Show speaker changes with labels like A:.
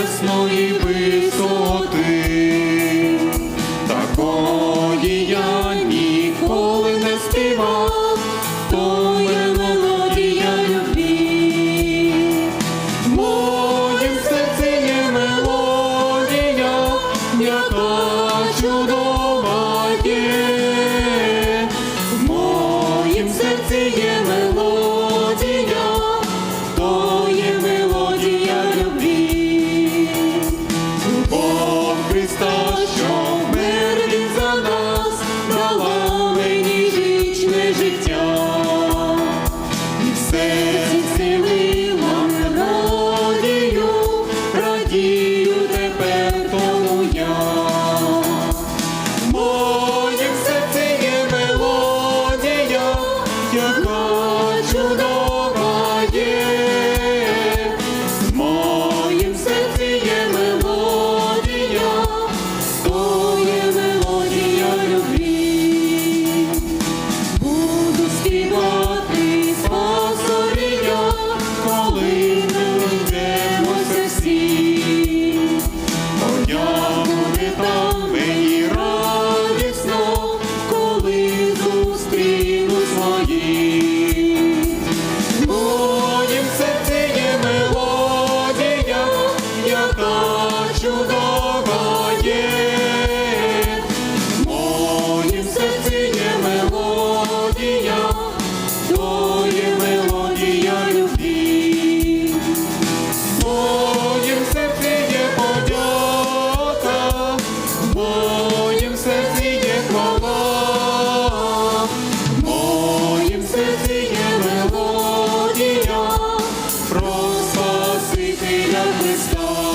A: небесної висоти. Такої я ніколи не співав, то є мелодія любві. моє серце, є мелодія, яка чудова Христа, що Він за нас, дала мені вічне життя. І в серці зцілила мелодію, радію тепер тому я. В моїм серці є мелодія, В моїм серці є мелодія, яка чудова of his glory.